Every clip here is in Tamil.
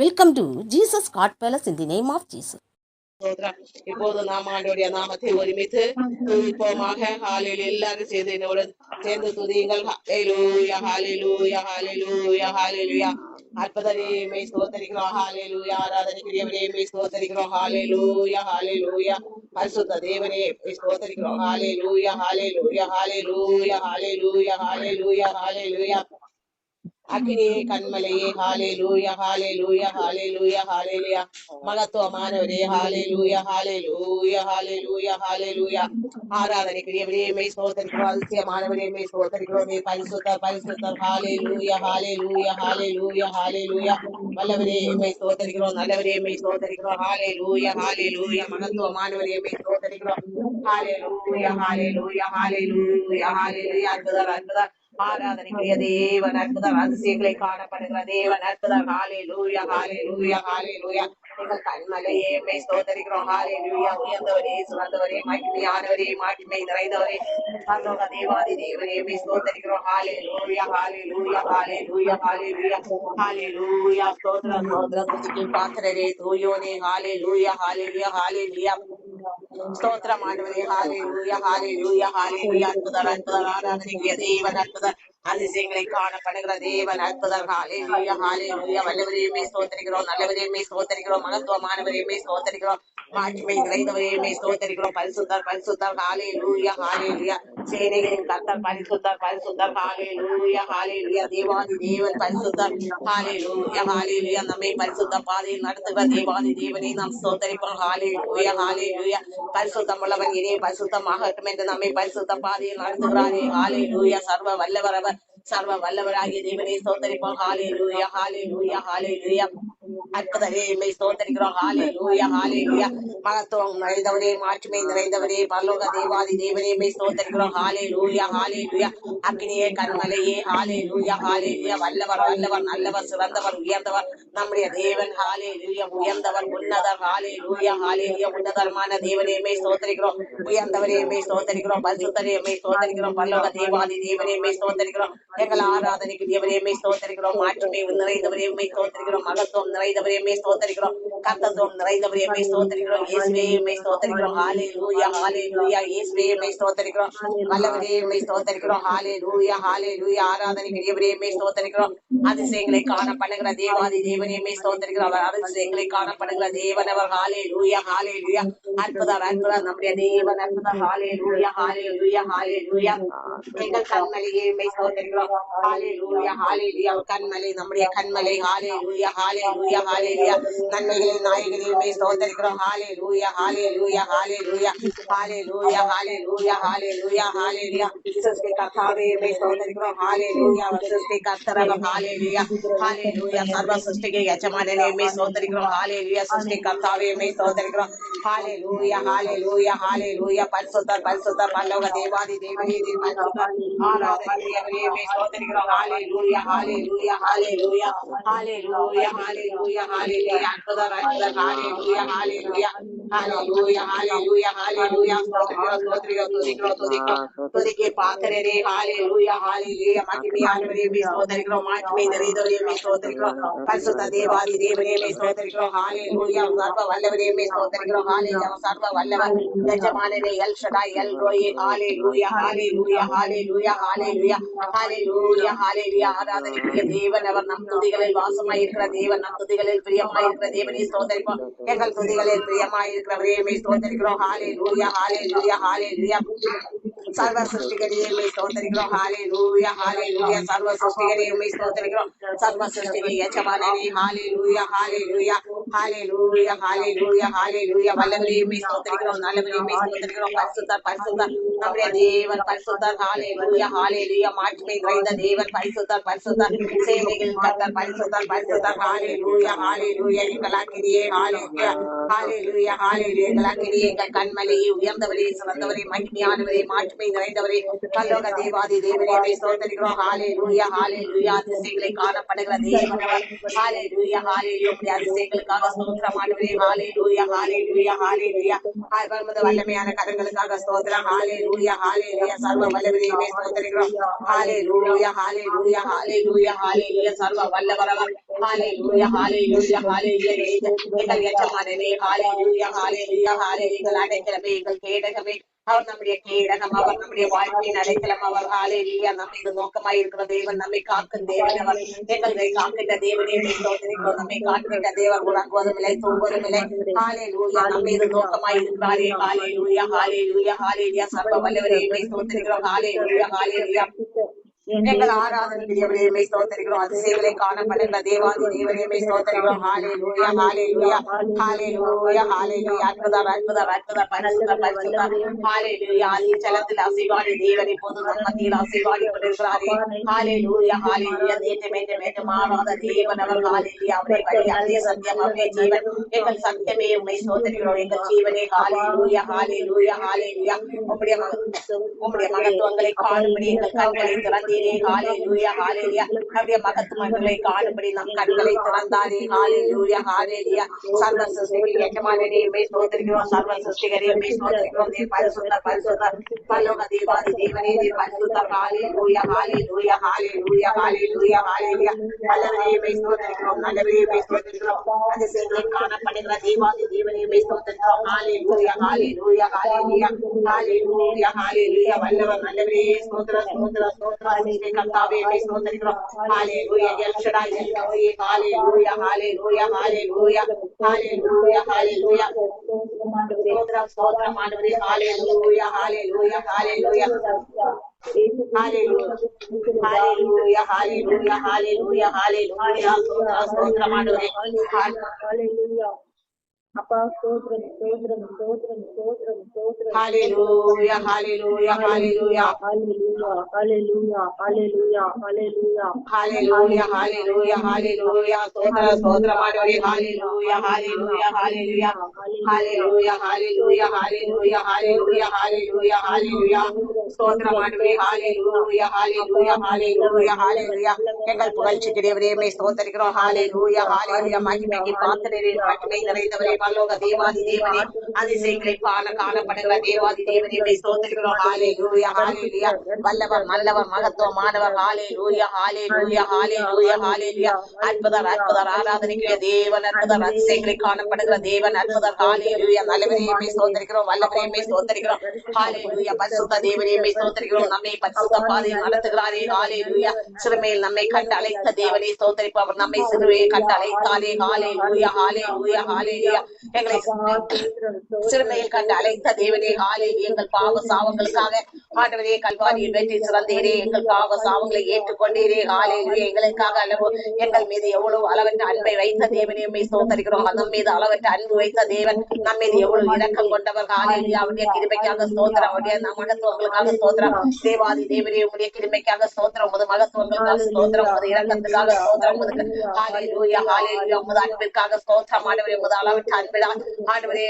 Welcome to Jesus God Palace in the name of Jesus. ஸ்தோத்திரம். இப்போது நாம் ஆண்டவருடைய நாமத்தை ஒருமித்து துதிப்போமாக ஹாலில் எல்லாரும் சேர்ந்து என்னோட சேர்ந்து துதியுங்கள் ஹalleluya ஹalleluya ஹalleluya ஹalleluya அற்புதமே ஸ்தோத்தரிக்கிறோம் ஹalleluya ஆராதனைக்குரியவரே மே ஸ்தோத்தரிக்கிறோம் ஹalleluya ஹalleluya பரிசுத்த தேவனே மே ஸ்தோத்தரிக்கிறோம் ஹalleluya ஹalleluya ஹalleluya ஹalleluya ஹalleluya ஹalleluya அக்கினியே கண்மலையே ஹாலே லூயா ஹாலே லூயா ஹாலே லூயா ஹாலே லூயா மகத்துவமானவரே ஹாலே லூயா ஹாலே லூயா ஹாலே லூயா ஹாலே லூயா ஆராதனைக்குரியவரே மெய் சோதரிக்கிறோம் அதிசயமானவரே மெய் சோதரிக்கிறோம் மே பரிசுத்தர் பரிசுத்தர். ஹாலே லூயா ஹாலே லூயா ஹாலே லூயா ஹாலே லூயா வல்லவரே மெய் சோதரிக்கிறோம் நல்லவரே மெய் சோதரிக்கிறோம் ஹாலே லூயா ஹாலே லூயா மகத்துவமானவரே மெய் சோதரிக்கிறோம் ஹாலே லூயா ஹாலே லூயா ஹாலே லூயா ஹாலே லூயா அற்புதர் அற்புதர் ஆராதனைக்குரிய தேவன் அற்புதம் அதிசயங்களை காணப்படுகிற தேவன் அற்புதம் ஹாலே லூயா ஹாலே லூயா ஹாலே லூயா எங்கள் கண்மலையே மே ஸ்தோத்தரிக்கிறோம் ஹாலே லூயா உயர்ந்தவரே சிறந்தவரே மகிமையானவரே மாட்சிமை நிறைந்தவரே பரலோக தேவாதி தேவனே மே ஸ்தோத்தரிக்கிறோம் ஹாலே லூயா hallelujah hallelujah hallelujah ஹாலே லூயா ஸ்தோத்திரம் ஸ்தோத்திரம் துதிக்கு பாத்திரரே தூயோனே ஹாலே லூயா ஹாலே லூயா ஹாலே லூயா ஸ்தோத்திரம் ஆண்டவரே ஹாலே லூயா ஹாலே லூயா ஹாலே லூயா அற்புதர் அற்புதர் ஆராதனைக்குரிய தேவன் அற்புதர் அதிசயங்களை காணப்படுகிற தேவன் அற்புதர். வல்லவரையுமே ஸ்தோத்தரிக்கிறோம் நல்லவரையுமே ஸ்தோத்தரிக்கிறோம் மகத்துவமானவரையுமே ஸ்தோத்தரிக்கிறோம் மாட்சிமை நிறைந்தவரையுமே ஸ்தோத்தரிக்கிறோம். பரிசுத்தர் பரிசுத்தர். ஹாலே லூயா ஹாலே லூயா சேனைகளின் கர்த்தர் பரிசுத்தர் பரிசுத்தர். ஹாலே லூயா ஹாலே லூயா தேவாதி தேவன் பரிசுத்தர். ஹாலே லூயா ஹாலே லூயா நம்மை பரிசுத்த பாதையில் நடத்துகிற தேவாதி தேவனை நாம் ஸ்தோத்தரிப்போம். ஹாலே லூயா ஹாலே லூயா பரிசுத்தம் உள்ளவன் இனே பரிசுத்தமாகட்டும் என்று நம்மை பரிசுத்த பாதையில் நடத்துகிறாரே. ஹாலே லூயா சர்வ வல்லவர் அவர் சர்வ வல்லவராகிய தேவனே சோதரிப்போம் ஹாலே லூயா ஹாலே லூயா ஹாலே லூயா அற்புதரே எம்மை ஸ்தோத்தரிக்கிறோம். ஹாலே லூயா ஹாலே லூயா மகத்துவம் நிறைந்தவரே மாற்றுமை நிறைந்தவரே பரலோக தேவாதி தேவனே எம்மை ஸ்தோத்தரிக்கிறோம். ஹாலே லூயா ஹாலே லூயா அக்னியே கண்மலையே ஹாலே லூயா ஹாலே லூயா வல்லவர் வல்லவர் நல்லவர் சிறந்தவர் உயர்ந்தவர். நம்முடைய தேவன் ஹாலே லூயா உயர்ந்தவர் உன்னதர் ஹாலே லூயா ஹாலே லூயா உன்னதரமான தேவனே எம்மை ஸ்தோத்தரிக்கிறோம். உயர்ந்தவரே எம்மை சோதரிக்கிறோம் பரிசுத்தரே எம்மை ஸ்தோத்தரிக்கிறோம். பரலோக தேவாதி தேவனே எம்மை ஸ்தோத்தரிக்கிறோம். எங்கள் ஆராதனைக்கு தேவனே எம்மை ஸ்தோத்தரிக்கிறோம். மாட்சிமை நிறைந்தவரே எம்மை ஸ்தோத்தரிக்கிறோம். மகத்துவம் நிறைந்தவரே எம்மை ஸ்தோத்தரிக்கிறோம். கர்த்தத்துவம் நிறைந்தவரே எம்மை ஸ்தோத்தரிக்கிறோம். இயேசுவே எம்மை ஸ்தோத்தரிக்கிறோம். ஹாலே லூயா ஹாலே லூயா இயேசுவே எம்மை ஸ்தோத்தரிக்கிறோம். வல்லவரே எம்மை ஸ்தோத்தரிக்கிறோம். ஹாலே லூயா ஹாலே லூயா ஆராதனைக்கு தேவனே ஸ்தோத்தரிக்கிறோம். அதிசயங்களை காணப்படுகிற தேவாதி தேவனே எம்மை ஸ்தோத்தரிக்கிறோம். அவர் அதிசயங்களை காணப்படுகிற தேவன் அவர். ஹாலே லூயா ஹாலே லூயா அற்புதம் அற்புதம் நம்முடைய தேவன் அற்புதம் ஹாலே லூயா ஹாலே லூயா ஹாலே லூயா எங்கள் கண்மலையே எம்மை ஸ்தோத்தரிக்கிறோம். ஹாலே லூயா ஹாலே லூயா கண்மலை நம்முடைய கண்மலை. ஹாலே லூயா ஹாலே லூயா ஹாலே லூயா நன்மைகளின் நாயகனையுமே ஸ்தோத்தரிக்கிறோம் ஹாலே லூயா hallelujah hallelujah hallelujah hallelujah hallelujah ஹாலே லூயா சிருஷ்டி கர்த்தாவே மே ஸ்தோத்தரிக்கிறோம் ஹாலே லூயா சிருஷ்டி கர்த்தரகம் ஹாலே லூயா ஹாலே லூயா சர்வ சிருஷ்டிக்கு யஜமானனே மே ஸ்தோத்தரிக்கிறோம் ஹாலே லூயா சிருஷ்டி கர்த்தாவே மே ஸ்தோத்தரிக்கிறோம் ஹாலே லூயா ஹாலே லூயா ஹாலே லூயா பரிசுத்தர் பரிசுத்தர் பல்லவ தேவாதி தேவனே தேவ பரிசுத்தர் ஆராதனைக்குரியவரே மே ஸ்தோத்தரிக்கிறோம் ஹாலே லூயா hallelujah hallelujah hallelujah hallelujah ஹாலே லூயா அற்புதர் அற்புதர் ஹாலே லூயா hallelujah hallelujah hallelujah ஹாலே லூயா ஸ்தோத்திரிக்கிறோம் ஸ்தோத்திரிக்கிறோம் துதிக்கிறோம் துதிக்கிறோம் துதிக்கே பாத்திரரே ஹாலே லூயா ஹாலே லூயா மகிமையானவரே மே ஸ்தோத்திரிக்கிறோம் மாட்சிமை நிறைந்தவரே மே ஸ்தோத்திரிக்கிறோம் பரிசுத்த தேவாதி தேவனே மே ஸ்தோத்திரிக்கிறோம் ஹாலே லூயா சர்வ வல்லவரே மே ஸ்தோத்திரிக்கிறோம் ஹாலே சர்வ வல்லவர் எஜமானனே El Shaddai El Roi hallelujah hallelujah ஹாலே லூயா துதிகளில் பிரியமா இருக்கிற தேவனை துதிகளில் ஸ்தோத்தரிப்போம். எங்கள் துதிகளில் பிரியமாயிருக்கிறவரே மே ஸ்தோத்தரிக்கிறோம். ஹாலே லூயா ஹாலே லூயா ஹாலே லூயா சர்வ சிருஷ்டிகரையே மே ஸ்தோத்தரிக்கிறோம் ஹாலே லூயா ஹாலே லூயா சர்வ சிருஷ்டிகரையே மே ஸ்தோத்தரிக்கிறோம் சர்வ சிருஷ்டிகை யஜமானனே ஹாலே லூயா hallelujah hallelujah hallelujah ஹாலே லூயா வல்லவரையே மே ஸ்தோத்தரிக்கிறோம் நல்லவரையே மே ஸ்தோத்தரிக்கிறோம் பரிசுத்தர் பரிசுத்தர் நம்முடைய தேவன் பரிசுத்தர் ஹாலே லூயா ஹாலே லூயா மாட்சிமை நிறைந்த தேவன் பரிசுத்தர் பரிசுத்தர் சேனைகள் கர்த்தர் பரிசுத்தர் பரிசுத்தர் ஹாலே லூயா ஹாலே லூயா எங்களாக்கிரியே ஹாலே லூயா ஹாலே லூயா ஹாலே லூயா எங்களாக்கிரியே எங்கள் கண்மலையே உயர்ந்தவரே சிறந்தவரே மகிமையானவரே மாட்சிமை நிறைந்தவரே பல்லோக தேவாதி தேவனே மே ஸ்தோத்தரிக்கிறோம் ஹாலே லூயா ஹாலே லூயா அதிசயங்களை காணப்படுகிற தேவன் ஹாலே லூயா ஹாலே லூயா உம்முடைய அதிசயங்களுக்காக ஸ்தோத்திரம் ஆண்டவரே ஹாலே லூயா ஹாலே லூயா ஹாலே லூயா பரமத வல்லமையான கரங்களுக்காக ஸ்தோத்திரம் ஹாலே லூயா ஹாலே லூயா சர்வ வல்லவரே மே ஸ்தோத்தரிக்கிறோம் ஹாலே லூயா ஹாலே லூயா ஹாலே லூயா ஹாலே லூயா சர்வ வல்லவரவர் ஹalleluya ஹalleluya ஹalleluya எங்கள் எஜமானனே ஹalleluya ஹalleluya ஹalleluya எங்கள் அடைக்கலமே எங்கள் கேடகமே அவர் நம்முடைய கேடகம் அவர் நம்முடைய வாழ்க்கையின் அடைக்கலம் அவர் ஹalleluya நம்ம இது நோக்கமாய் இருக்கிற தேவன் நம்மை காக்கும் தேவன். அவர் எங்களை காக்கின்ற தேவனே உம்மை ஸ்தோத்திரிக்கிறோம் நம்மை காக்கின்ற தேவன் உறங்குவதும் இல்லை தூங்குவதும் இல்லை ஹalleluya நம்ம இது நோக்கமாய் இருக்கிறாரே. ஹalleluya ஹalleluya ஹalleluya. சர்வ வல்லவரே உம்மை ஸ்தோத்திரிக்கிறோம் ஹalleluya ஹalleluya. எங்கள் ஆராதனை பெரியவரையுமே ஸ்தோத்தரிக்கிறோம் அதிசயங்களை காண பண்ணுங்க தேவாதி தேவரையுமே ஸ்தோத்தரிக்கிறோம் ஹாலே லூயா ஹாலே லூயா ஹாலே லூயா ஹாலே லூயா அற்புத அற்புத அற்புத பரிசுத பரிசுத ஹாலே லூயா அச்சலத்தில் அசைவாடி தேவனை பொது மத்தியில் அசைவாடி கொண்டிருக்கிறாரே. ஹாலே லூயா ஹாலே லூயா நேற்று மேற்று மேற்று மாறாத தேவன் அவர். ஹாலே லூயா அவரை வழி அதே சத்தியம் அவரே ஜீவன். எங்கள் சத்தியமே உண்மை ஸ்தோத்தரிக்கிறோம். எங்கள் ஜீவனே ஹாலே லூயா ஹாலே லூயா ஹாலே லூயா உங்களுடைய மகத்துவங்களை காணும்படி எங்கள் கண்களை திறந்தே திறந்தாரே ஹாலே லூயா ஹாலே லியா காணும்படி நம் கண்களை திறந்தாரே ஹாலே லூயா ஹாலே லியா சர்வ சிருஷ்டிக்கு எஜமானரே மே சோதரிக்கிறோம் சர்வ சிருஷ்டிகரே மே சோதரிக்கிறோம் நீர் பரிசுத்த பரிசுத்த பல்லோக தேவாதி தேவனே நீர் பரிசுத்த ஹாலே லூயா hallelujah hallelujah hallelujah ஹாலே லியா நல்லவரே மே சோதரிக்கிறோம் நல்லவரே மே சோதரிக்கிறோம் அது சேர்ந்து காணப்படுகிற தேவாதி தேவனே மே சோதரிக்கிறோம் ஹாலே லூயா ஹாலே லூயா ஹாலே லியா ஹாலே லூயா ஹாலே லியா வல்லவர் நல்லவரே சோதர சோதர சோதர नीति करता बेटे स्तोत्र करो हालेलुया एल शडाई एल कवी hallelujah hallelujah hallelujah hallelujah hallelujah स्तोत्र स्तोत्र मानवरे hallelujah hallelujah hallelujah hallelujah hallelujah hallelujah hallelujah स्तोत्र स्तोत्र मानवरे हालेलुया அப்பா ஸ்தோத்திரம் ஸ்தோத்திரம் ஸ்தோத்திரம் ஸ்தோத்திரம் ஸ்தோத்திரம் ஹalleluya ஹalleluya ஹalleluya ஹalleluya ஹalleluya ஹalleluya ஹalleluya ஹalleluya ஹalleluya ஹalleluya ஸ்தோத்திரம் ஸ்தோத்திரம் ஆண்டவரே ஹalleluya ஹalleluya ஹalleluya ஹalleluya ஹalleluya ஹalleluya ஹalleluya ஹalleluya ஹalleluya ஸ்தோத்திரம் ஆண்டவரே ஹalleluya ஹalleluya ஹalleluya ஹalleluya எங்கள் புகழ்ச்சிக்குரியவரே மே லூயா ஹாலே லூயா மகிமைக்கு பாத்திரரே மகிமை நிறைந்தவரே. பல்லோக தேவாதி தேவனே. அதிசயங்களை பால காணப்படுகிற தேவாதி தேவதைகளை சோதரிக்கிறோம் ஹாலே லூயா ஹாலே லியா வல்லவர் நல்லவர் மகத்துவமானவர் ஹாலே லூயா ஹாலே லூயா ஹாலே லூயா ஹாலே லியா அற்புதர் அற்புதர் ஆராதனைக்குரிய தேவன் அற்புதர் அதிசயங்களை காணப்படுகிற தேவன் அற்புதர் ஹாலே லூயா நல்லவரையுமே சோதரிக்கிறோம் வல்லவரையுமே சோதரிக்கிறோம் ஹாலே லூயா பரிசுத்த தேவனையுமே சோதரிக்கிறோம் நம்மை பரிசுத்த பாதையில் நடத்துகிறாரே ஹாலே லூயா சிறுமையில் நம்மை கண்டு அழைத்த தேவனை சோதரிப்பவர் நம்மை சிறுவையை கண்டு அழைத்தாலே ஹாலே லூயா ஹாலே லூயா ஹாலே லியா எங்களை சிறுமையில் கண்டு அழைத்த தேவனே ஹalleluya எங்கள் பாவ சாவங்களுக்காக ஆண்டவரே கல்வாரியில் வெற்றி சிறந்தீரே எங்கள் பாவ சாவங்களை ஏற்றுக்கொண்டீரே ஹalleluya எங்களுக்காக அளவு எங்கள் மீது எவ்வளவு அளவற்ற அன்பை வைத்த தேவனே உண்மை சோதரிக்கிறோம் நம் மீது அளவற்ற அன்பு வைத்த தேவன் நம் மீது எவ்வளவு இரக்கம் கொண்டவர் ஹalleluya அவருடைய கிருமைக்காக சோதரம் அவருடைய மகத்துவங்களுக்காக சோதரம் தேவாதி தேவனே உடைய கிருமைக்காக சோதரம் உமது மகத்துவங்களுக்காக ஸ்தோத்திரம். உமது இரக்கத்துக்காக ஸ்தோத்திரம். உமது ஹalleluya லூயா உமது அன்பிற்காக சோதரம் ஆண்டவரே உமது அளவற்ற அன்பிடா ஆண்டவரே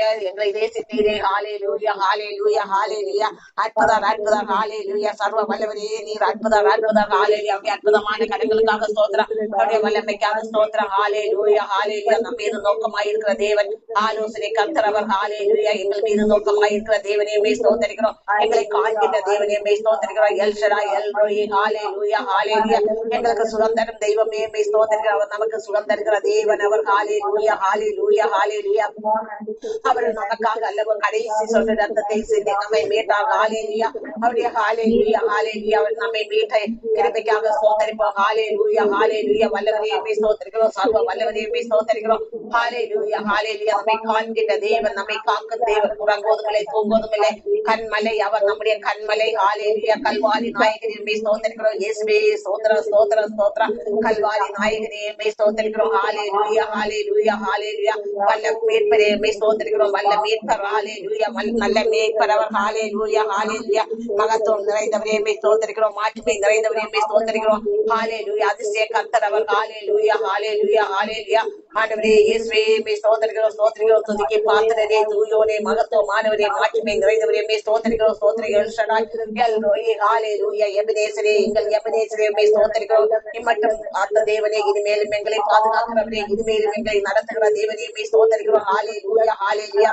ഇതേ ചിന്തയിലെ ഹാലേ ലൂയ ഹാലേ ലൂയ ഹാലേ ലൂയ അത്ഭുത അത്ഭുത നീ അത്ഭുത അത്ഭുത ഹാലേ ലൂയ അവിടെ അത്ഭുതമാണ് കടങ്ങൾക്കാക സ്തോത്ര. അവിടെ വല്ലമ്മയ്ക്കാക സ്തോത്ര. ഹാലേ ലൂയ ഹാലേ ലൂയ നമ്മീത് നോക്കമായിരിക്കുന്ന ദേവൻ. ആലോചനെ കത്തറവർ ഹാലേ ലൂയ എങ്ങൾ മീത് നോക്കമായിരിക്കുന്ന ദേവനെ മേ സ്തോത്തരിക്കണോ എങ്ങളെ കാണിക്കുന്ന ദേവനെ may El Shaddai El Roi hallelujah ദൈവമേ മേ സ്തോത്തരിക്കണോ നമുക്ക് സുഗന്ധരിക്കുന്ന ദേവൻ അവർ. ഹാലേ ലൂയ ഹാലേ ലൂയ അവർ மீட் ஆக ஹாலேலியா அவருடைய ஹாலேலியா ஹாலேலியா அவர் நம்மை மீட்டை கிருபைக்காக சோதரிப்போம் ஹாலேலூயா ஹாலேலியா வல்லவரையுமே சோதரிக்கிறோம் சர்வ வல்லவரையுமே சோதரிக்கிறோம் ஹாலேலூயா ஹாலேலியா நம்மை காண்கின்ற தேவன் நம்மை காக்கும் தேவன் உறங்குவதுமில்லை தூங்குவதுமில்லை கண்மலை அவர் நம்முடைய கண்மலை ஹாலேலியா கல்வாரி நாயகனையுமே சோதரிக்கிறோம் இயேசுவே சோதர சோதர சோதரா கல்வாரி நாயகனையுமே சோதரிக்கிறோம் ஹாலேலூயா ஹாலேலூயா ஹாலேலூயா வல்ல மீட்பரையுமே சோதரிக்கிறோம் வல்ல மீட்பர் ஆலே லூயா நல்ல மேய்ப்பரவர். ஆலே லூயா ஆலே லூயா மகத்துவம் நிறைந்தவரே மே தோந்திருக்கிறோம் மாற்றுமை நிறைந்தவரே மே தோந்திருக்கிறோம் ஆலே லூயா அதிசய கர்த்தர் அவர் ஆலே லூயா ஆலே லூயா ஆலே லூயா ஆண்டவரே இயேசுவே மே சோதரிகிறோம் சோதரிகிறோம் துதிக்கி பார்த்தனரே தூயோனே மகத்துவமானவரே மாற்றுமை நிறைந்தவரே மே சோதரிகிறோம் சோதரிகள் ஷடாய் எல் ரோயே ஆலே லூயா எபினேசரே எங்கள் எபினேசரே மே சோதரிகிறோம் இம்மட்டும் அந்த தேவனே இனிமேலும் எங்களை பாதுகாக்கிறவரே இனிமேலும் எங்களை நடத்துகிற தேவனே மே சோதரிகிறோம் ஆலே லூயா ஆலே லூயா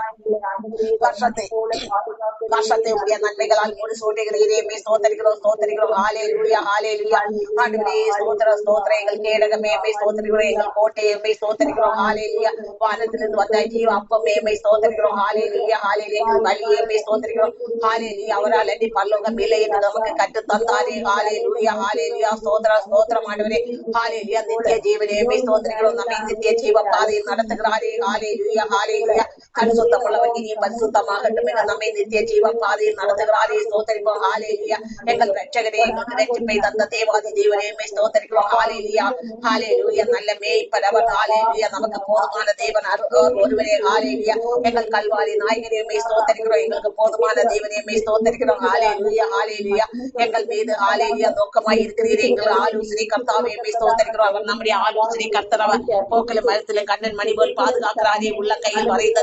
உடைய நன்மைகளால் மூடி சூட்டுகிறீரே மே ஸ்தோத்திரிக்கிறோம் ஸ்தோத்திரிக்கிறோம் ஹalleluya ஹalleluya ஆண்டவரே ஸ்தோத்திர ஸ்தோத்திர எங்கள் கேடகமே மே ஸ்தோத்திரிக்கிறோம் எங்கள் கோட்டையை மே ஸ்தோத்திரிக்கிறோம் ஹalleluya வானத்திலிருந்து வந்த ஜீவ அப்பமே மே ஸ்தோத்திரிக்கிறோம் ஹalleluya ஹalleluya எங்கள் வழியை மே ஸ்தோத்திரிக்கிறோம் ஹalleluya அவரால் அடி பரலோகம் இல்லை என்று நமக்கு கற்று தந்தாரே ஹalleluya ஹalleluya ஸ்தோத்திர ஸ்தோத்திரம் ஆண்டவரே ஹalleluya நித்திய ஜீவனே மே ஸ்தோத்திரிக்கிறோம் நம்மை நித்திய ஜீவ பரிசுத்தமாகட்டும் என நம்மை நித்திய ஜீவ பாதையில் நடத்துகிறாரே. ஸ்தோத்தரிப்போம். ஹாலேலியா எங்கள் ரட்சகரே எங்களுக்கு ரட்சிப்பை தந்த தேவாதி தேவனே ஸ்தோத்தரிக்கிறோம். ஹாலேலியா ஹalleluya நல்ல மேய்ப்பர் அவர் ஹalleluya நமக்கு போதுமான தேவன் அவர் ஒருவரே. ஹாலேலியா எங்கள் கல்வாரி நாயகனே ஸ்தோத்தரிக்கிறோம். எங்களுக்கு போதுமான தேவனே ஸ்தோத்தரிக்கிறோம். ஸ்தோத்திரிக்கிறோம் ஹalleluya எங்கள் மீது ஹாலேலியா நோக்கமாய் இருக்கிறீரே. எங்கள் ஆலோசனை கர்த்தாவையுமே ஸ்தோத்தரிக்கிறோம். அவர் நம்முடைய ஆலோசனை கர்த்தர் அவர் போக்கில மரத்தில கண்ணன் மணி போல் பாதுகாக்கிறாரே உள்ள கையில் வரைந்த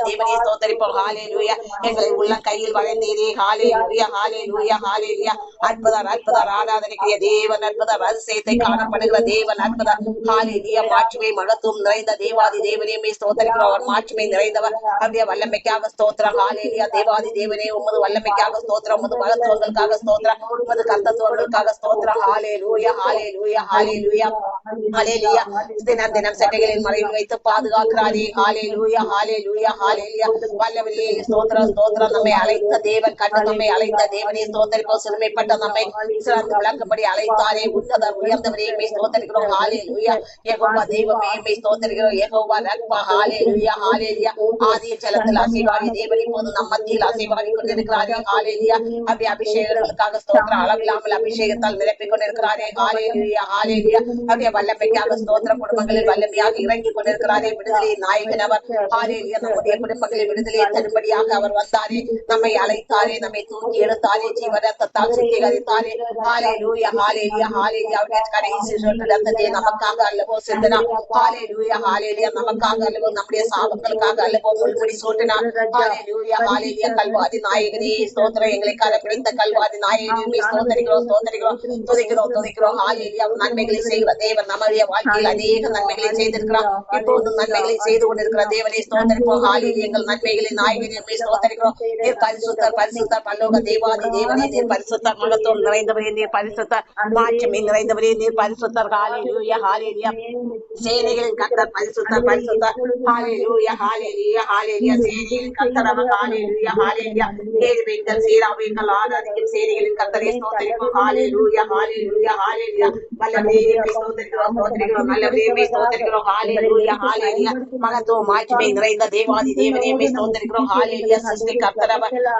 தேவனே ஹாலே லூயா எங்களை உள்ள கையில் வளைந்தீரே ஹாலே லூயா ஹாலே லூயா ஹாலே லூயா அற்புதர் அற்புதர் ஆராதனைக்குரிய தேவன் அற்புதர் அதிசயத்தை காணப்படுகிற தேவன் அற்புதர். லூயா மாட்சிமை மகத்துவம் நிறைந்த தேவாதி தேவனையுமே மே ஸ்தோத்திரிக்கிறோம் மாட்சிமை நிறைந்தவர். அவருடைய வல்லமைக்காக ஸ்தோத்திரம். ஹாலே லூயா தேவாதி தேவனே உமது வல்லமைக்காக ஸ்தோத்திரம். உமது மகத்துவங்களுக்காக ஸ்தோத்திரம். உமது கர்த்தத்துவங்களுக்காக ஸ்தோத்திரம். ஹாலே லூயா ஹாலே லூயா ஹாலே லூயா ஹாலே லூயா தினம் தினம் சட்டைகளின் மறைவு வைத்து பாதுகாக்கிறாரே. ஹாலே லூயா ஹாலே லூயா ஹாலே லூயா வல்லவரே ஸ்தோத்திரம் ஸ்தோத்திரம். நம்மை அழைத்த தேவன் கண்டு நம்மை அழைத்த தேவனே ஸ்தோத்திரிப்போம் சிறுமைப்பட்ட நம்மை சிறந்து விளக்கப்படி அழைத்தாரே. உன்னத உயர்ந்தவரே மே ஸ்தோத்திரிக்கிறோம். ஹalleluya. யெகோவா தெய்வமே மே ஸ்தோத்திரிக்கிறோம். யெகோவா ரக்பா ஹாலே ஹalleluya. ஆதிய ஜலத்தில் அசைவாடி தேவன் இப்போது நம் மத்தியில் அசைவாடி கொண்டிருக்கிறாரே. ஹாலே ஹalleluya. அப்படி அபிஷேகங்களுக்காக ஸ்தோத்திரம் அளவில்லாமல் அபிஷேகத்தால் நிரப்பிக் கொண்டிருக்கிறாரே. ஹாலே லுயா ஹாலே ஹalleluya. அப்படியே வல்லமைக்காக ஸ்தோத்திரம் குடும்பங்களில் வல்லமையாக இறங்கி கொண்டிருக்கிறாரே. விடுதலை நாயகன் அவர். ஹாலே ஹalleluya. நம்முடைய குடும்பங்களில் விடுதலை தரும்படியாக அவர் வந்தாரே. நம்மை அழைத்தாரே நம்மை தூக்கி எடுத்தாரே. ஜீவரத்தால் சுத்திகரித்தாரே. லியா ஹாலே லியா அவருடைய கடைசி சொட்டு ரத்தத்தை நமக்காக அல்லவோ சிந்தனா ஹாலே லூயா ஹாலே லியா நமக்காக அல்லவோ நம்முடைய சாபங்களுக்காக அல்லவோ முள்முடி சூட்டினார். ஹாலே லியா கல்வாதி நாயகனே ஸ்தோத்திரம். எங்களை கரப்பிடித்த கல்வாதி நாயகனே ஸ்தோத்திரிக்கிறோம் ஸ்தோத்திரிக்கிறோம். துதிக்கிறோம் துதிக்கிறோம். ஹாலே லியா நன்மைகளை செய்கிற தேவன் நம்முடைய வாழ்க்கையில் அநேக நன்மைகளை செய்திருக்கிறார். இப்போதும் நன்மைகளை செய்து கொண்டிருக்கிற தேவனை ஸ்தோத்திரிப்போம். ஹாலே எங்கள் நன்மை நாயகனின் நாயகனே ஸ்தோத்திரிக்கிறோம். நீர் பரிசுத்தர் பரிசுத்தர் பல்லோக தேவாதி தேவனே நீர் பரிசுத்தர் மகத்துவம் நிறைந்தவரே நீர் பரிசுத்தர். மாட்சிமை நிறைந்தவரே நீர் பரிசுத்தர். ஹalleluya ஹalleluya. சேனைகளின் கர்த்தர் பரிசுத்தர் பரிசுத்தர். ஹalleluya ஹalleluya ஹalleluya. சேனைகளின் கர்த்தர் அவர் ஹalleluya ஹalleluya. கேருபீன்கள் சீராபீன்கள் ஆராதிக்கும் சேனைகளின் கர்த்தரை ஸ்தோத்திரிப்போம் ஹalleluya ஹalleluya ஹalleluya. வல்லவரே நீரை ஸ்தோத்திரிக்கிறோம் ஸ்தோத்திரிக்கிறோம். நல்லவரே ஸ்தோத்திரிக்கிறோம். ஹalleluya ஹalleluya. மகத்துவம் மாட்சிமை நிறைந்த தேவாதி தேவனே ஸ்தோத்திரிக்கிறோம். ஹாலேலியா சிருஷ்டி கர்த்தர்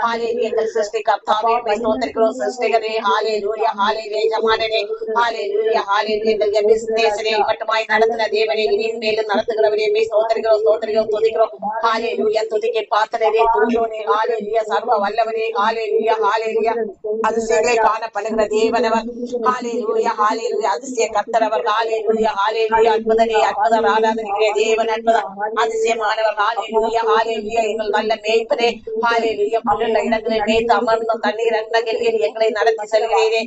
ஹாலேலியா எங்கள் சிருஷ்டி கர்த்தாவே நீரை ஸ்தோத்திரிக்கிறோம். சிருஷ்டிகரே ஹalleluya. ஹalleluya. ஜமானனே ஹalleluya. ஹalleluya. எங்கள் எபிஸ்தேசரே மட்டுமாய் நடத்தின தேவனே இனியும் மேலும் நடத்துகிறவரே நீரை ஸ்தோத்திரிக்கிறோம். ஸ்தோத்திரிக்கிறோம். துதிக்கிறோம். ஹalleluya. துதிக்கை பாத்திரரே தூயோனே ஹalleluya. சர்வ வல்லவரே ஹalleluya. ஹalleluya. அதிசயங்களை காணப்படுகிற தேவனவர். ஹalleluya. ஹalleluya. அதிசய கர்த்தரவர் ஹalleluya. ஹalleluya. அற்புதனே அற்புதம். ஆராதனைகளே தேவன் அற்புதம். அதிசயமானவர். ஹalleluya. ஹalleluya. எங்கள் நல்ல மேய்ப்பரே லூயா பல்லுள்ள இடங்களில் மேய்த்து அமர்ந்த தண்ணீர் அன்னங்களில் எங்களை நடத்தி செல்கிறீரே.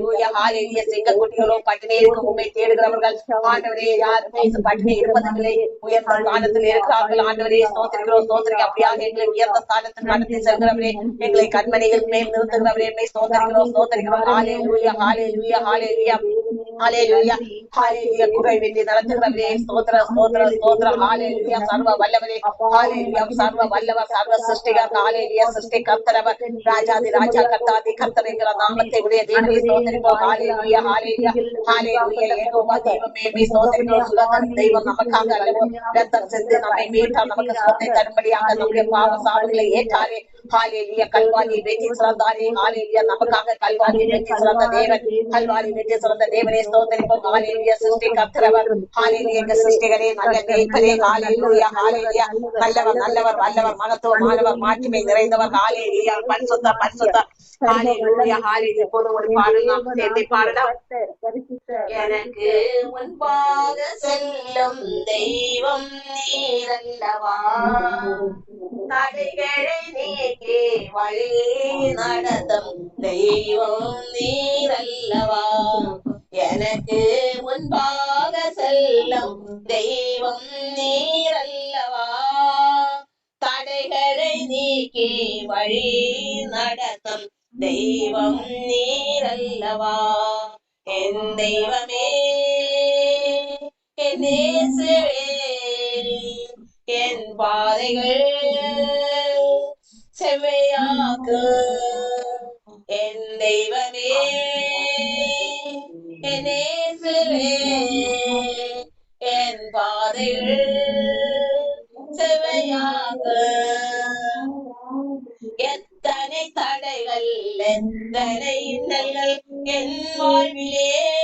லூயா ஹalleluya சிங்கக்குட்டிகளோ பட்டினி இருக்கும் உண்மை தேடுகிறவர்கள். ஆண்டவரே யாருமே பட்டினி இருப்பதில்லை உயர்ந்த ஸ்தானத்தில் இருக்கிறார்கள். ஆண்டவரே சோதரிக்கிறோம் சோதரிக்க அப்படியாக எங்களை உயர்ந்த ஸ்தானத்தில் நடத்தி செல்கிறவரே. எங்களை கண்மணிகள் மேல் நிறுத்துகிறவரே. சோதரிக்கிறோம் சோதரிக்கிறோம் ஹாலே லூயா ஹாலே லூயா ஹாலே லூயா குறைவின்றி நடத்துகிறவரே ஸ்தோத்திர ஸ்தோத்திர ஸ்தோத்திர ஹalleluya. சர்வ வல்லவரே ஹalleluya. சர்வ வல்லவர் சர்வ சிருஷ்டிகர் ஹalleluya. சிருஷ்டி கர்த்தரவர் ராஜாதி ராஜா கர்த்தாதி கர்த்தர் என்கிற நாமத்தை உடைய தேவனை ஸ்தோத்திரிப்போம். ஹalleluya. ஹalleluya. ஹalleluya. யெகோவா தெய்வமே மே ஸ்தோத்திரிக்கிறோம் சுகந்தன் தெய்வம் நமக்காக அல்லவோ ரத்தம் சென்று நம்மை மீட்டார் நமக்கு சுகத்தை தரும்படியாக நம்முடைய பாவ சாவுகளை ஏற்றாரே ஹalleluya கல்வாரி வெற்றி சிறந்தாரே ஹalleluya நமக்காக கல்வாரி வெற்றி சிறந்த தேவன் கல்வாரி வெற்றி சிறந்த தேவனே ஸ்தோத்திரிப்போம் ஹalleluya சிருஷ்டி கர்த்தரவர் ஹalleluya எங்க சிருஷ்டிகரே நல்ல மேய்ப்பரே நல்லவர் நல்லவர் வல்லவர் நிறைந்தவர் ஒரு பாடலாம். எனக்கு முன்பாக செல்லும் தெய்வம் நீரல்லவா தடைகளை நீக்கி வழி நடத்தும் தெய்வம் நீரல்லவா? எனக்கு முன்பாக செல்லும் தெய்வம் நீரல்லவா? தடைகளை நீக்கி வழி நடத்தும் தெய்வம் நீரல்லவா? என் தெய்வமே என் என் பாதைகள் செவ்வையாக்கு. என் தெய்வமே என்னேசுவே என் பாதைகள் செவ்வையாக்கு. எத்தனை தடைகள் எத்தனை இன்னல்கள் என் வாழ்விலே.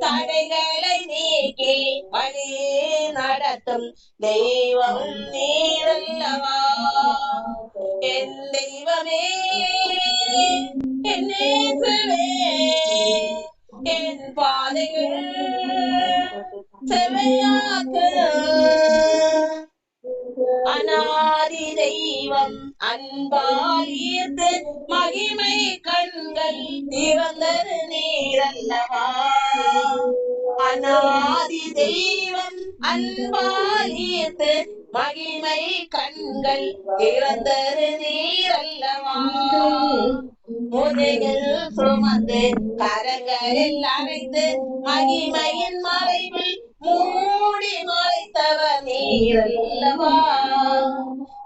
தடைகளை நீக்கி வழி நடத்தும் தெய்வம் நீரல்லவா? என் தெய்வமே என் நேசமே என் பாதைகள் செவையாக்கு அனாதி தெய்வம் அன்பால் ஈர்த்து மகிமை கண்கள் திறந்தது நீரல்லவா? அனாதி தெய்வம் அன்பால் ஈர்த்து மகிமை கண்கள் திறந்தது நீரல்லவா? முதுகில் சுமந்து கரங்களில் அணைத்து மகிமையின் மறைவில் மூடி மறைத்தவர் நீரல்லவா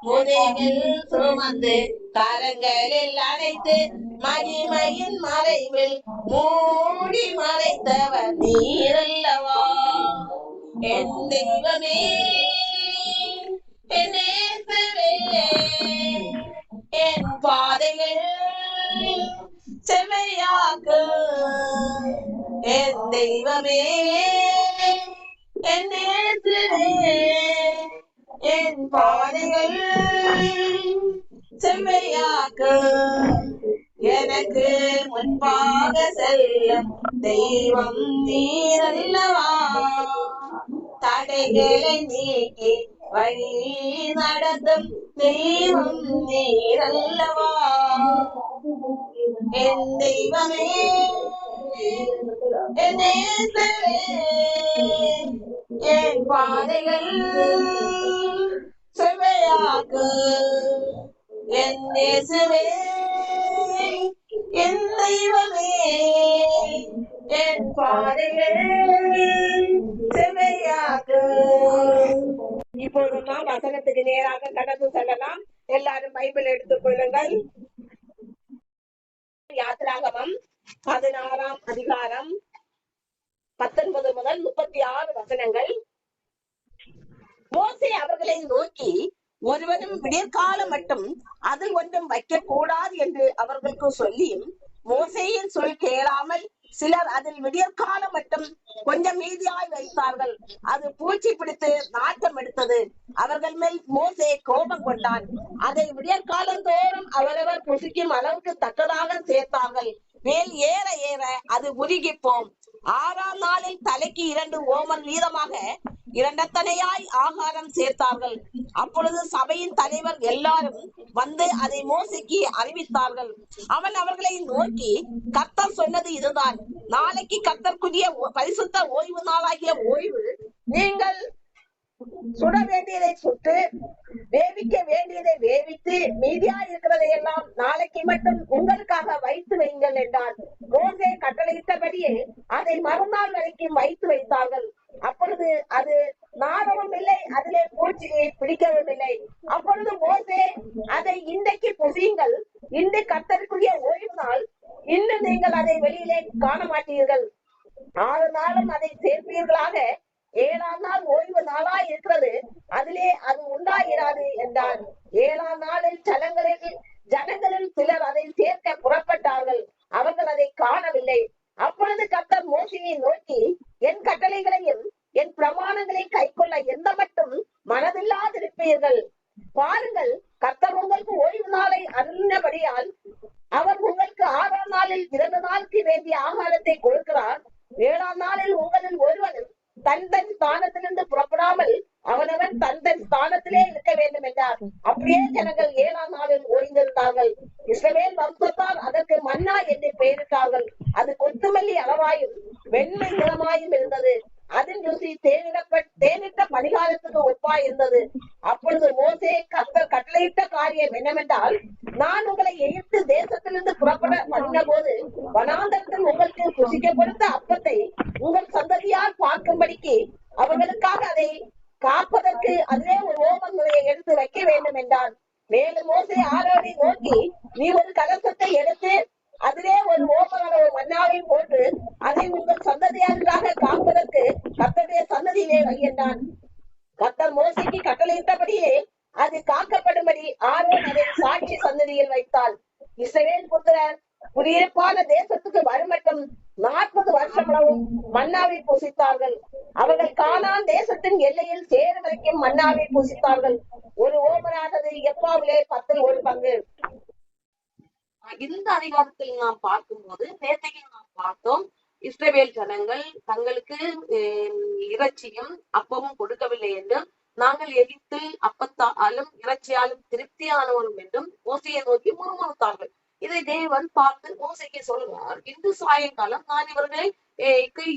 முதுகில் சுமந்து கரங்களில் அடைத்து மகிமையின் மறைவில் மூடி மறைத்தவ நீரல்லவா? என் தெய்வமே என் நேசரே, என் பாதைகள் செவையாக்கு என் தெய்வமே என் நேசரே, பாதைகள் செவ்வையாக்கு எனக்கு முன்பாக செல்லும் தெய்வம் நீரல்லவா? தடைகளை நீக்கி வழி நடத்தும் தெய்வம் நீரல்லவா? என் தெய்வமே என் பாதைகள் செவையாக்கு என் என் தெய்வமே என் பாதைகள் செவையாக்கு இப்போது நாம் வசனத்துக்கு நேராக கடந்து செல்லலாம். எல்லாரும் பைபிள் எடுத்துக் கொள்ளுங்கள். யாத்திராகமம் பதினாறாம் அதிகாரம் பத்தொன்பது முதல் முப்பத்தி ஆறு வசனங்கள். மோசை அவர்களை நோக்கி ஒருவனும் விடியற்காலம் மட்டும் அதில் ஒன்றும் வைக்க கூடாது என்று அவர்களுக்கு சொல்லியும் மோசையின் சொல் கேளாமல் சிலர் அதில் விடியற்காலம் மட்டும் கொஞ்சம் மீதியாய் வைத்தார்கள். அது பூச்சி பிடித்து நாட்டம் எடுத்தது. அவர்கள் மேல் மோசே கோபம் கொண்டான். அதை விடியற்காலம் தோறும் அவரவர் புசிக்கும் அளவுக்கு தக்கதாக சேர்த்தார்கள். மேல் ஏற ஏற அது உருகிப்போம். ஆறாம் நாளில் தலைக்கு இரண்டு ஓமன் வீதமாக இரண்டத்தனையாய் ஆகாரம் சேர்த்தார்கள். அப்பொழுது சபையின் தலைவர் எல்லாரும் வந்து அதை மோசிக்கு அறிவித்தார்கள். அவன் அவர்களை நோக்கி கர்த்தர் சொன்னது இதுதான். நாளைக்கு கர்த்தர்க்குரிய பரிசுத்த ஓய்வு நாளாகிய ஓய்வு நீங்கள் சுட வேண்டியதை சுட்டு வேவிக்க வேண்டியதை வேவித்து மீதியா இருக்கிறதை எல்லாம் நாளைக்கு மட்டும் உங்களுக்காக வைத்து வையுங்கள் என்றார். மோசே கட்டளையிட்டபடியே அதை மறுநாள் வரைக்கும் வைத்து வைத்தார்கள். அப்பொழுது அது நாடவும் இல்லை அதிலே பூச்சியை பிடிக்கவும் இல்லை. அப்பொழுது மோசே அதை இன்றைக்கு புசியுங்கள். இன்று கத்தருக்குரிய ஓய்வு நாள். இன்னும் நீங்கள் அதை வெளியிலே காண மாட்டீர்கள். ஆறு நாளும் அதை சேர்ப்பீர்களாக. ஏழாம் நாள் ஓய்வு நாளா இருக்கிறது. அதிலே அது உண்டாகிறாது என்றார் ஏழாம் நாளில் ஜனங்களில் ஜனங்களில் சிலர் அதை சேர்க்க புறப்பட்டார்கள் அவர்கள் அதை காணவில்லை அப்பொழுது கர்த்தர் மோசையை நோக்கி என் கட்டளைகளையும் என் பிரமாணங்களை கைக்கொள்ள எந்த மட்டும் மனதில்லாதிருப்பீர்கள் பாருங்கள் கர்த்தர் உங்களுக்கு ஓய்வு நாளை அருளினபடியால் அவர் உங்களுக்கு ஆறாம் நாளில் இரண்டு நாளுக்கு வேண்டிய ஆகாரத்தை கொடுக்கிறார் ஏழாம் நாளில் உங்களில் ஒருவனும் தன் தன் ஸ்தானத்திலிருந்து புறப்படாமல் அவனவன் தன் தன் ஸ்தானத்திலே இருக்க வேண்டும் என்றார் அப்படியே ஜனங்கள் ஏழாம் நாளில் ஓய்ந்திருந்தார்கள் இஸ்ரவேல் வம்சத்தார் அதற்கு மன்னா என்று பெயரிட்டார்கள் அது கொத்துமல்லி அளவாயும் வெண்மை நிறமாயும் இருந்தது அதன் ருசி தேனிடப்பட் தேனிட்ட பணிகாலத்துக்கு ஒப்பாய் இருந்தது அப்பொழுது மோசே கர்த்தர் கட்டளையிட்ட காரியம் என்னவென்றால் நான் உங்களை எகிப்து தேசத்திலிருந்து புறப்பட பண்ணின போது வனாந்தரத்தில் உங்களுக்கு புசிக்க கொடுத்த அப்பத்தை உங்கள் சந்ததியார் பார்க்கும்படிக்கு அவர்களுக்காக அதை காப்பதற்கு அதே ஒரு ஓமங்களை எடுத்து வைக்க வேண்டும் என்றான். மேலும் மோசை ஆரோடி நோக்கி நீ ஒரு கலசத்தை எடுத்து அதிலே ஒரு ஓமகளவு மன்னாவை போட்டு அதை உங்கள் சந்ததியாருக்காக காப்பதற்கு கர்த்தருடைய சன்னதியிலே வை என்றான் கர்த்தர் மோசைக்கு கட்டளையிட்டபடியே அது காக்கப்படும்படி ஆரோன் அதை சாட்சி சன்னதியில் வைத்தாள் இஸ்ரவேல் புத்திரர் குடியிருப்பான தேசத்துக்கு வருமட்டும் நாற்பது வருஷமளவும் மன்னாவை புசித்தார்கள் அவர்கள் கானான் தேசத்தின் எல்லையில் சேர வரைக்கும் மன்னாவை புசித்தார்கள் ஒரு ஓமரானது எப்பாவிலே பத்தில் ஒரு பங்கு? இந்த அதிகாரத்தில் நாம் பார்க்கும்போது நேற்றைக்கு நாம் பார்த்தோம் இஸ்ரேவேல் ஜனங்கள் தங்களுக்கு இறைச்சியும் அப்பமும் கொடுக்கவில்லை என்றும் நாங்கள் எரித்து அப்பத்தாலும் இறைச்சியாலும் திருப்தியானவரும் என்றும் ஓசையை நோக்கி முறுமுறுத்தார்கள் இதை தேவன் பார்த்து மோசைக்கு சொல்கிறார் இன்று சாயங்காலம் நான் இவர்களை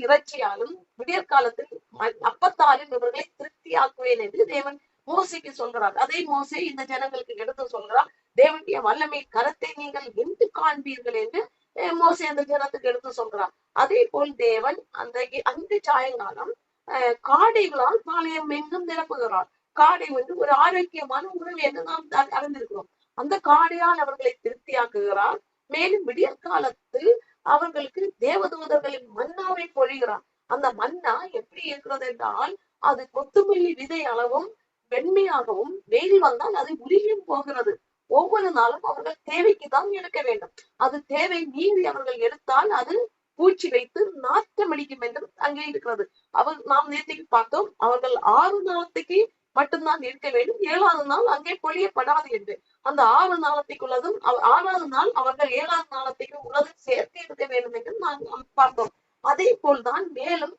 இறைச்சியாலும் விடியற்காலத்தில் ம- அப்பத்தாலும் இவர்களை திருப்தியாக்குவேன் என்று தேவன் மோசைக்கு சொல்கிறார். அதை மோசை இந்த ஜனங்களுக்கு எடுத்து சொல்கிறார் தேவனுடைய வல்லமை கரத்தை நீங்கள் என்று காண்பீர்கள் என்று மோசை அந்த ஜனத்துக்கு எடுத்து சொல்கிறார். அதே போல் தேவன் அந்த அந்த சாயங்காலம் அஹ், காடைகளால் பாளையம் எங்கும் நிரப்புகிறார். காடை வந்து ஒரு ஆரோக்கியமான உணவு என்று நாம் அறிந்திருக்கிறோம். அந்த காடையால் அவர்களை திருப்தியாக்குகிறார். மேலும் விடியற் காலத்தில் அவர்களுக்கு தேவதூதர்களின் மன்னாவை பொழிகிறார். அந்த மன்னா எப்படி இருக்கிறது என்றால் அது கொத்துமல்லி விதை அளவும் வெண்மையாகவும் வெயில் வந்தால் அது உருகியும் போகிறது. ஒவ்வொரு நாளும் அவர்கள் தேவைக்கு தான் எடுக்க வேண்டும். அது தேவை மீறி அவர்கள் எடுத்தால் அது பூச்சி வைத்து நாற்றம் அடிக்கும் என்றும் அங்கே இருக்கிறது. அவர் நாம் நேற்றுக்கு பார்த்தோம் அவர்கள் ஆறு நாளத்துக்கு மட்டும்தான் இருக்க வேண்டும். ஏழாவது நாள் அங்கே பொழியப்படாது என்று. அந்த ஆறு நாளத்துக்குள்ளதும் ஆறாவது நாள் அவர்கள் ஏழாவது நாளத்துக்கு உள்ளதும் சேர்த்து இருக்க வேண்டும் என்று நாம் பார்த்தோம். அதே போல்தான் மேலும்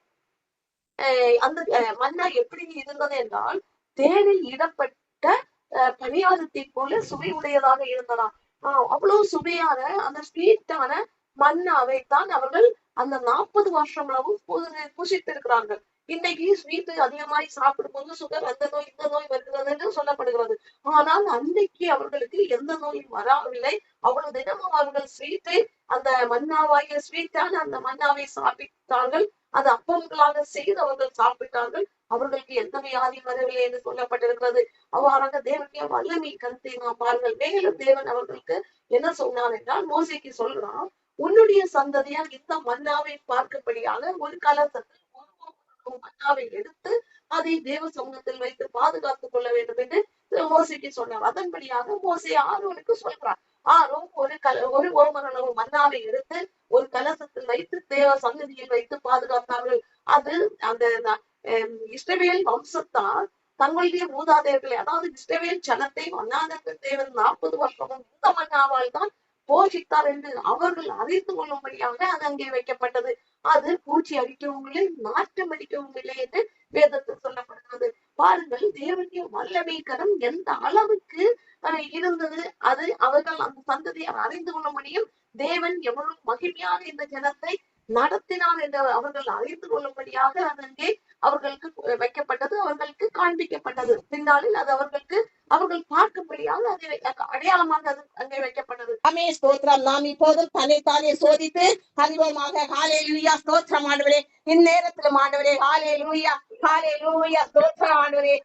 அஹ் அந்த அஹ் மன்னா எப்படி இருந்தது என்றால் தேனில் இடப்பட்ட அஹ் பணியாரத்தை போல சுவை உடையதாக இருந்ததாம். ஆஹ் அவ்வளவு சுவையான அந்த ஸ்வீட்டான மன்னாவை தான் அவர்கள் அந்த நாற்பது வருஷமாவும் புது- புசித்திருக்கிறார்கள். இன்னைக்கு ஸ்வீட் அதிகமாய் சாப்பிடும் போது சுகர் அந்த நோய் இந்த நோய் வருகிறது என்று சொல்லப்படுகிறது. ஆனால் அன்னைக்கு அவர்களுக்கு எந்த நோயும் வரவில்லை. அவ்வளவு தினமும் அவர்கள் ஸ்வீட்டை அந்த மன்னாவாகிய ஸ்வீட்டான அந்த மன்னாவை சாப்பிட்டார்கள். அது அப்பங்களாக செய்து அவர்கள் சாப்பிட்டார்கள். அவர்களுக்கு எந்த வியாதி வரவில்லை என்று சொல்லப்பட்டிருக்கிறது. அவ்வாறாக தேவனுடைய வல்லமை கருத்தை நாம் பாருங்கள். மேலும் தேவன் அவர்களுக்கு என்ன சொன்னார் என்றால் மோசைக்கு சொல்றான் உன்னுடைய சந்ததியா இந்த மன்னாவை பார்க்கும்படியாக ஒரு காலத்தில் இருக்கும். மன்னாவை எடுத்து அதை தேவ சமூகத்தில் வைத்து பாதுகாத்துக் கொள்ள வேண்டும் என்று மோசைக்கு சொன்னார். அதன்படியாக மோசை ஆரோனுக்கு சொல்றார் ஆரோன் ஒரு கல ஒரு ஓமரளவு மன்னாவை எடுத்து ஒரு கலசத்தில் வைத்து தேவ சன்னதியில் வைத்து பாதுகாத்தார்கள். அது அந்த அஹ், இஸ்ரவேல் வம்சத்தார் தங்களுடைய மூதாதையர்களை அதாவது இஸ்ரவேல் ஜனத்தை மன்னாதர்கள் தேவன் நாற்பது வருஷமும் இந்த மன்னாவால் தான் போஷித்தார் என்று அவர்கள் அறிந்து கொள்ளும்படியாக அது அங்கே வைக்கப்பட்டது. அது பூச்சி அடிக்கவும் இல்லை நாற்றம் அடிக்கவும் இல்லை என்று வேதத்தில் சொல்லப்படுகிறது. பாருங்கள் தேவனுடைய வல்லமை கரம் எந்த அளவுக்கு இருந்தது அது அவர்கள் அந்த சந்ததியை அறிந்து கொள்ள முடியும். தேவன் எவ்வளவு மகிமையாக இந்த ஜனத்தை நடத்தினார் என்று அவர்கள் அறிந்து கொள்ளும்படியாக அது அங்கே அவர்களுக்கு வைக்கப்பட்டது அவர்களுக்கு காண்பிக்கப்பட்டது. பின்னாளில் அது அவர்களுக்கு அவர்கள் பார்க்கும்படியாக அது அடையாளமாக அது அங்கே வைக்கப்பட்டது. அமே ஸ்தோத்திரம். நாம் இப்போதும் தன்னைத்தானே சோதித்து அறிவோமாக. ஹாலே லூயா ஸ்தோத்திரம் ஆண்டவரே. இந்நேரத்தில் ஆண்டவரே. ஹாலே லூயா ஹாலே லூயா ஸ்தோத்திரம் ஆண்டவரே.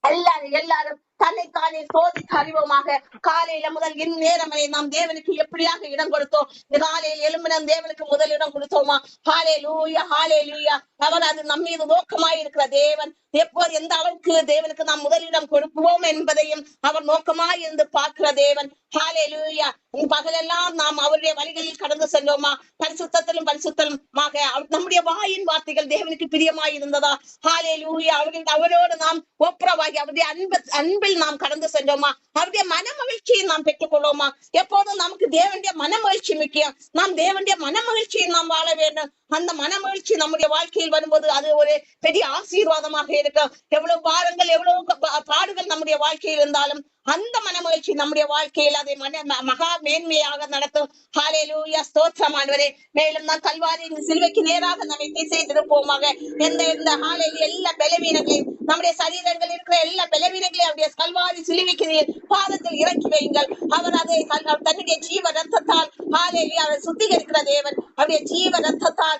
எல்லாரும் எல்லாரும் தன்னைத்தானே சோதித்து அறிவோமாக காலையில முதல் இந்நேரம் வரை நாம் தேவனுக்கு எப்படியாக இடம் கொடுத்தோம்? இந்த காலையில் எலும்பினம் தேவனுக்கு முதல் இடம் கொடுத்தோமா? ஹாலே லூயா ஹாலே லூயா அவர் அது நம்ம மீது நோக்கமாய் இருக்கிற தேவன். எப்போது எந்த அளவுக்கு தேவனுக்கு நாம் முதலிடம் கொடுப்போம் என்பதையும் அவர் நோக்கமாய் இருந்து பார்க்கிற தேவன். ஹாலே லூயா பகலெல்லாம் நாம் அவருடைய வழிகளில் கடந்து சென்றோமா? பரிசுத்தத்திலும் பரிசுத்தலுமாக நம்முடைய வாயின் வார்த்தைகள் தேவனுக்கு பிரியமாய் இருந்ததா ஹாலே லூயா அவர்கள் அவரோடு நாம் ஒப்புரவாகி அவருடைய அன்பு அன்பில் நாம் கடந்து சென்றோமா அவருடைய மன மகிழ்ச்சியை நாம் பெற்றுக்கொள்வோமா எப்போதும் நமக்கு தேவனுடைய மன மகிழ்ச்சி முக்கியம் நாம் தேவனுடைய மன மகிழ்ச்சியை நாம் வாழ வேண்டும் அந்த மனமகிழ்ச்சி நம்முடைய வாழ்க்கையில் வரும்போது அது ஒரு பெரிய ஆசீர்வாதமாக இருக்கும். எவ்வளவு பாரங்கள் எவ்வளவு பாடுகள் நம்முடைய வாழ்க்கையில் இருந்தாலும் அந்த மனமகிழ்ச்சி நம்முடைய வாழ்க்கையில் அதை மன மகா மேன்மையாக நடத்தும். ஹாலே லூயா ஸ்தோத்திரமானவரே மேலும் நான் கல்வாரியின் சிலுவைக்கு நேராக நம்மை திசை திருப்போமாக எந்த எந்த ஹாலையில் எல்லா பலவீனங்களையும் நம்முடைய சரீரங்கள் இருக்கிற எல்லா பலவீனங்களையும் அவருடைய கல்வாரி சிலுவைக்கு நீர் பாதத்தில் இறக்கி வையுங்கள். அவர் அதை தன்னுடைய ஜீவ ரத்தத்தால் ஹாலே அவர் சுத்திகரிக்கிற தேவன். அவருடைய ஜீவ ரத்தத்தால்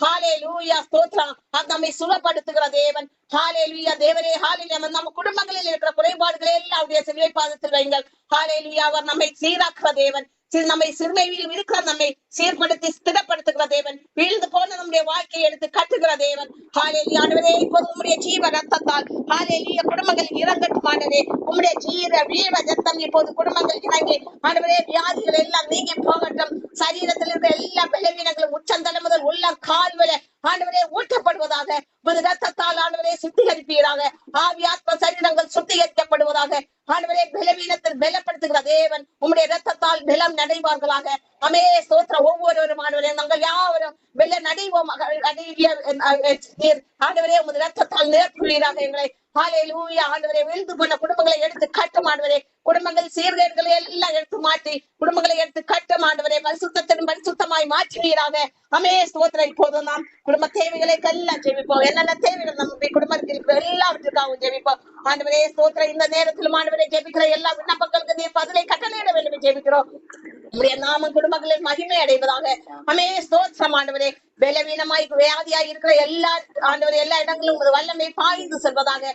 ஹாலே லூயா ஸ்தோத்ரா அது நம்மை சுகப்படுத்துகிற தேவன். ஹாலே லூயா தேவரே ஹாலே நம்ம குடும்பங்களில் இருக்கிற குறைபாடுகளை எல்லாம் அவருடைய சிலுவை பாதத்தில் வைங்கள் ஹாலே லூயா அவர் நம்மை சீராக்குற தேவன். நம்மை சிறுமையில் இருக்கிற நம்மை சீர்படுத்தி ஸ்திரப்படுத்துகிற தேவன். வீழ்ந்து போன நம்முடைய வாழ்க்கையை எடுத்து கட்டுகிற தேவன். ஹாலேலி ஆண்டவரே இப்போது உம்முடைய ஜீவ ரத்தத்தால் ஹாலேலிய குடும்பங்கள் இறங்கட்டுமானதே உம்முடைய ஜீர வீர ரத்தம் இப்போது குடும்பங்கள் இறங்கி ஆண்டவரே வியாதிகள் எல்லாம் நீங்கி போகட்டும். சரீரத்தில் இருக்கிற எல்லா பலவீனங்களும் உச்சந்தலை முதல் உள்ள கால் ஆண்டவரே ஆண்டவரே ஊற்றப்படுவதாக உமது ரத்தத்தால் ஆண்டவரே சுத்திகரிப்பீராக. ஆவி ஆத்ம சரீரங்கள் சுத்திகரிக்கப்படுவதாக ஆண்டவரே பலவீனத்தில் பலப்படுத்துகிற தேவன் உம்முடைய ரத்தத்தால் பலம் நடைவார்களாக அமே சோத்திர ஒவ்வொருவரும் ஆண்டவரே நாங்கள் யாவரும் வெள்ள நடைவோம் ஆண்டவரே உமது ரத்தத்தால் நிரப்புகிறீராக எங்களை ஹாலே ஆண்டவரே விழுந்து போன குடும்பங்களை எடுத்து கட்டும் ஆண்டவரே. குடும்பங்கள் சீர்கேடுகளை எல்லாம் எடுத்து மாற்றி குடும்பங்களை எடுத்து கட்டும் ஆண்டவரே. பரிசுத்தத்தின் பரிசுத்தமாய் மாற்றுவீராக. அமே ஸ்தோத்திரம். இப்போது நாம் குடும்ப தேவைகளை எல்லாம் ஜெபிப்போம். என்னென்ன தேவைகள் நம்முடைய குடும்பத்தில் இருக்கிற எல்லாவற்றுக்காகவும் ஜெபிப்போம். ஆண்டவரே ஸ்தோத்திரம். இந்த நேரத்தில் ஆண்டவரே ஜெபிக்கிற எல்லா விண்ணப்பங்களுக்கு நீ பதிலை கட்டளையிட வேண்டும் ஜெபிக்கிறோம். உம்முடைய நாம குடும்பங்களில் மகிமை அடைவதாக. அமே ஸ்தோத்திரம் ஆண்டவரே. பலவீனமாய் வியாதியாய் இருக்கிற எல்லா ஆண்டவரே எல்லா இடங்களும் உமது வல்லமை பாய்ந்து செல்வதாக.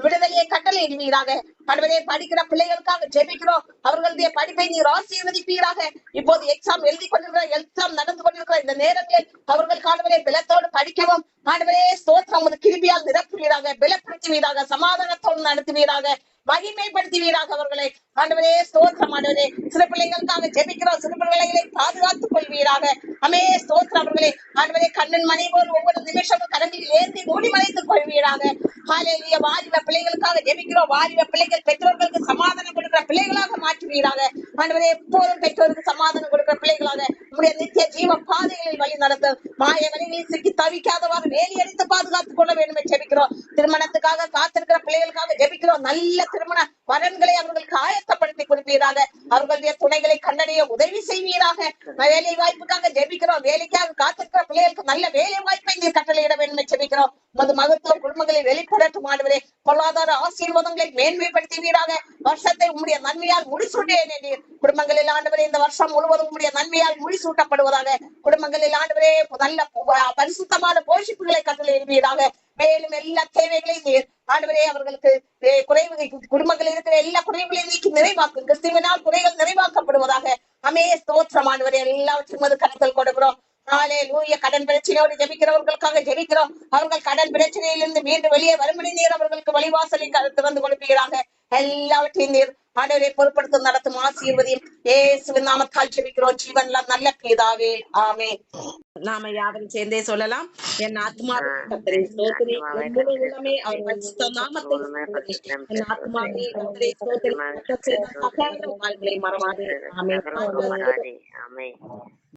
விடுதலையை கட்டளையிடுவீராக ஆண்டவரே படிக்கிற பிள்ளைகளுக்காக ஜெபிக்கிறோம். அவர்களுடைய படிப்பை நீர் ஆசீர்வதிப்பீராக. இப்போது எக்ஸாம் எழுதி கொண்டிருக்கிற எக்ஸாம் நடந்து கொண்டிருக்கிற இந்த நேரத்தில் அவர்கள் ஆண்டவரே பலத்தோடு படிக்கவும். ஆண்டவரே ஸ்தோத்திரம் உமது கிருபியால் நிரப்புவீராக. பலப்படுத்துவீராக சமாதானத்தோடு நடத்துவீராக. மகிமைப்படுத்துவீராக அவர்களை. ஆண்டவரே ஸ்தோத்திரம் ஆண்டவரே. சிறு பிள்ளைகளுக்காக ஜெபிக்கிறோம். சிறு பிள்ளைகளை பாதுகாத்துக் கொள்வீராக. அமே ஸ்தோத்திரம் அவர்களே. ஆண்டவரே கண்ணன் மணி போல் ஒவ்வொரு நிமிஷமும் கரண்டில் ஏந்தி மூடி மறைத்துக் கொள்வீராக. ஹாலேலிய வாலிப பிள்ளைகளுக்காக ஜெபிக்கிறோம். வாலிப பிள்ளைகள் பெற்றோர்களுக்கு சமாதானம் கொடுக்கிற பிள்ளைகளாக மாற்றுவீராக ஆண்டவரே எப்போதும் பெற்றோருக்கு சமாதானம் கொடுக்கிற பிள்ளைகளாக உங்களுடைய நித்திய ஜீவ பாதைகளில் வழி நடத்தும். மாய வழிகளில் சிக்கி தவிக்காதவாறு வேலி அடித்து பாதுகாத்துக் கொள்ள வேண்டும் ஜெபிக்கிறோம். திருமணத்துக்காக காத்திருக்கிற பிள்ளைகளுக்காக ஜெபிக்கிறோம். நல்ல திருமண வரன்களை அவர்களுக்கு ஆயத்தப்படுத்தி கொடுப்பீராக அவர்களுடைய துணைகளை கண்டடைய உதவி செய்வீராக. வேலை வாய்ப்புக்காக ஜெபிக்கிறோம். வேலைக்காக காத்திருக்கிற பிள்ளைகளுக்கு நல்ல வேலை வாய்ப்பை நீர் கட்டளையிட வேண்டும் ஜெபிக்கிறோம். மது மகத்துவ குடும்பங்களை வெளிப்படட்டும் ஆண்டவரே. பொருளாதார ஆசீர்வாதங்களை மேன்மைப்படுத்துவீராக. வருஷத்தை உம்முடைய நன்மையால் முடிசூட்டேன் நீர். குடும்பங்களில் ஆண்டவரே இந்த வருஷம் முழுவதும் உம்முடைய நன்மையால் முடிசூட்டப்படுவதாக. குடும்பங்களில் ஆண்டவரே நல்ல பரிசுத்தமான போஷிப்புகளை கட்டளையிடுவீராக மேலும் எல்லா தேவைகளையும் நீர். ஆண்டவரே அவர்களுக்கு eh, குறைவு குடும்பங்களில் இருக்கிற எல்லா குறைவுகளையும் நீக்கி நிறைவாக்கும் கிறிஸ்துவினால் குறைகள் நிறைவாக்கப்படுவதாக. அமே ஸ்தோத்திரம் ஆண்டவரே எல்லாவற்றையும் அது கருத்தில் கொடுக்கிறோம். ஹalleluya. கடன் பிரச்சனையோடு ஜெபிக்கிறவர்களுக்காக ஜெபிக்கிறோம். அவர்கள் கடன் பிரச்சனையிலிருந்து மீண்டும் வெளியே வரும்படி நீர் அவர்களுக்கு வழிவாசலை திறந்து கொடுப்பீராக. எல்லாவற்றையும் நீர் ஆண்டவரை பொறுப்படுத்த நடத்தும் ஆசீர்வதியும் ஏசுவின் நாமத்தால் ஜெபிக்கிறோம் ஜீவன்ல நல்ல பிதாவே ஆமே நாம யாவரும் சேர்ந்தே சொல்லலாம் என் ஆத்மாவே ஸ்தோத்திரி என் முழு உள்ளமே அவர் நாமத்தை. என் ஆத்மாவே மறவாதே ஆமென்